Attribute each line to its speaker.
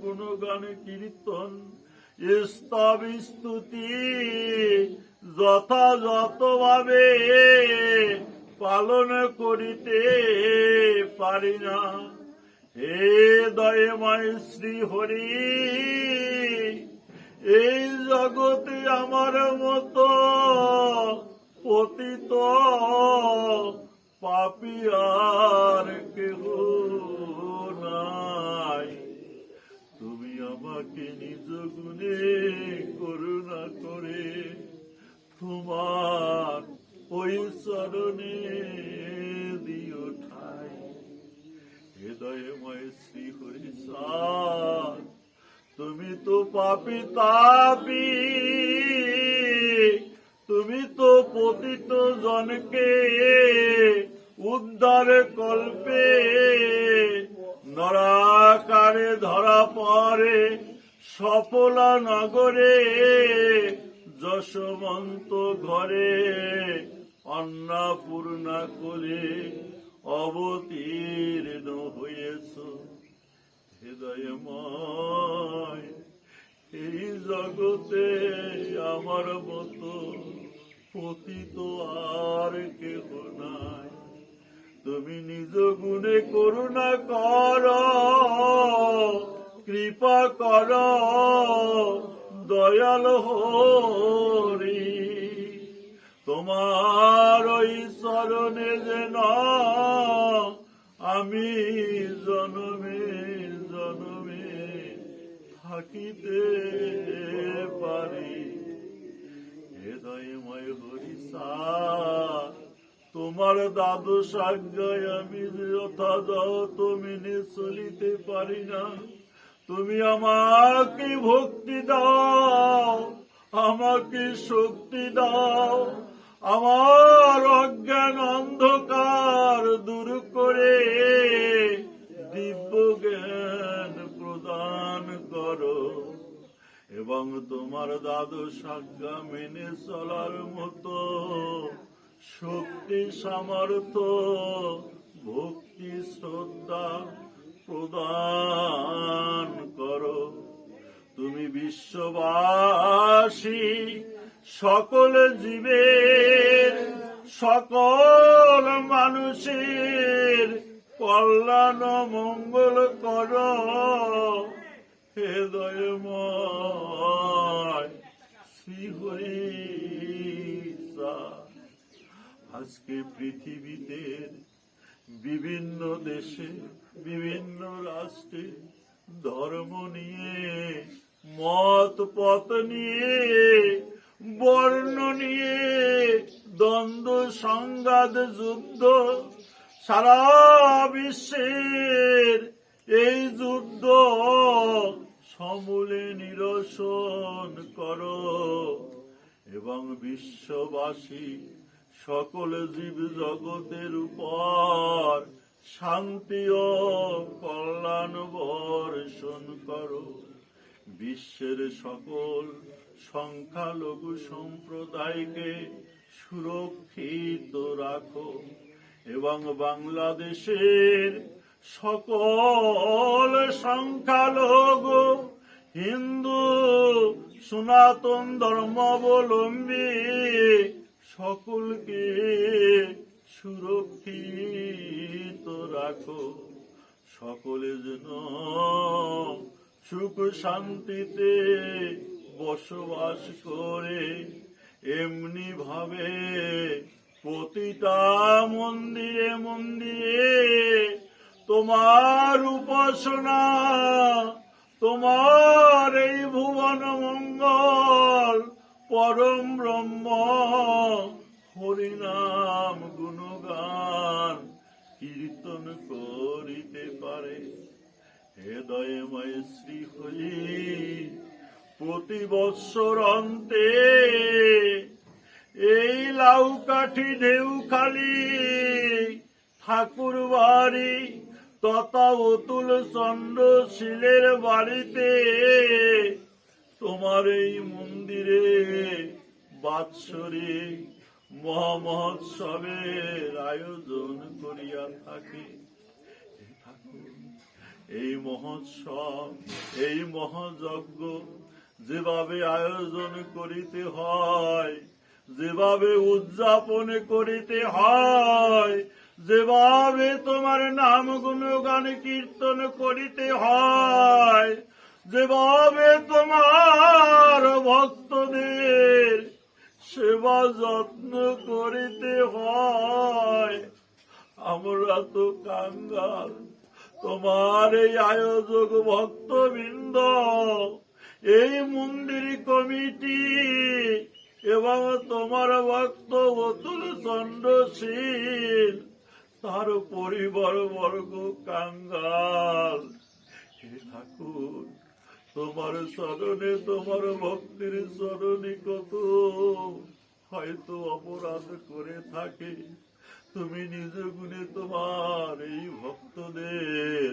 Speaker 1: গুণগান কীর্তন। স্তব স্তুতি যথাযথভাবে পালন করিতে পারি না। হে দয়ময় শ্রী হরি এই জগতে আমার আমাকে নিজ গুণে করুণা করে। তোমার ওই চরণে দিও ঠাই। হৃদয়ময় শ্রী হরি সার তুমি তো পাপি তাপি। তুমি তো পতিত জনকে উদ্ধার কল্পে। নরাকারে ধরা পড়ে সফলা নগরে যশবন্ত ঘরে, অন্নপূর্ণা কোলে অবতীর্ণ হয়েছ। হৃদয়ময় এই জগতে আমার মতো পতিত আর কেহ নাই। তুমি নিজ গুণে করুণা কর, কৃপা কর, দয়াল হরি। তোমার ওই চরণে যেন আমি জনমে জনমে থাকিতে পারি। হৃদয়ময় হরিষা তোমার দাদু সাজ্ঞায় আমি যথাযথ মেনে চলিতে পারি না। তুমি আমাকে ভক্তি দাও, আমাকে শক্তি দাও। আমার অজ্ঞান অন্ধকার দূর করে দিব্য জ্ঞান প্রদান করো। এবং তোমার দাদু সাজ্ঞা মেনে চলার মতো শক্তি সামর্থ্য, ভক্তি শ্রদ্ধা প্রদান করো। তুমি বিশ্ববাসী, সকল জীবের, সকল মানুষের কল্যাণ মঙ্গল কর। হৃদয়ময় শ্রী হরি আজকে পৃথিবীতে বিভিন্ন দেশে, বিভিন্ন রাষ্ট্রে ধর্ম নিয়ে, মত পথ নিয়ে, বর্ণ নিয়ে, দ্বন্দ্ব, সংঘাত, যুদ্ধ সারা বিশ্বের এই যুদ্ধ সমূলে নিরসন করো। এবং বিশ্ববাসী সকল জীব জগতের উপর শান্তি ও কল্যাণ বর্ষণ করো। বিশ্বের সকল সংখ্যালঘু সম্প্রদায়কে সুরক্ষিত রাখো এবং বাংলাদেশের সকল সংখ্যালঘু, হিন্দু, সনাতন ধর্মাবলম্বী সকলকে সুরক্ষিত রাখো। সকলে যেন সুখ শান্তিতে বসবাস করে, এমনি ভাবে প্রতিটা মন্দিরে মন্দিরে তোমার উপাসনা, তোমার এই ভুবন মঙ্গল পরম ব্রহ্ম, হরিনাম গুণগান কীর্তন করিতে পারে। হৃদয়ময় শ্রী হরি প্রতি বৎসর অন্তে এই লাউ কাঠি ঢেউ খালি, ঠাকুর বাড়ি তথা অতুল চন্দ্র শিলের বাড়িতে তোমার এই মন্দিরে, বাৎসরিক মহামহোৎসবের আয়োজন করিয়া থাকে। এই মহোৎসব, এই মহাযজ্ঞ যেভাবে আয়োজন করিতে হয়, যেভাবে উদযাপন করিতে হয়, যেভাবে তোমার নাম গুণগান কীর্তন করিতে হয় যেভাবে তোমার ভক্তদের সেবা যত্ন করিতে হয়, আমরা তো কাঙ্গাল। তোমার এই আয়োজক ভক্তবৃন্দ, এই মন্দির কমিটি এবং তোমার ভক্ত অতুল চন্দ্রশীল, তার পরিবার বর্গ কাঙ্গাল। ঠাকুর তোমার স্মরণে তোমার ভক্তির স্মরণে কত হয়তো অপরাধ করে থাকে। তুমি নিজ গুণে তোমার এই ভক্তদের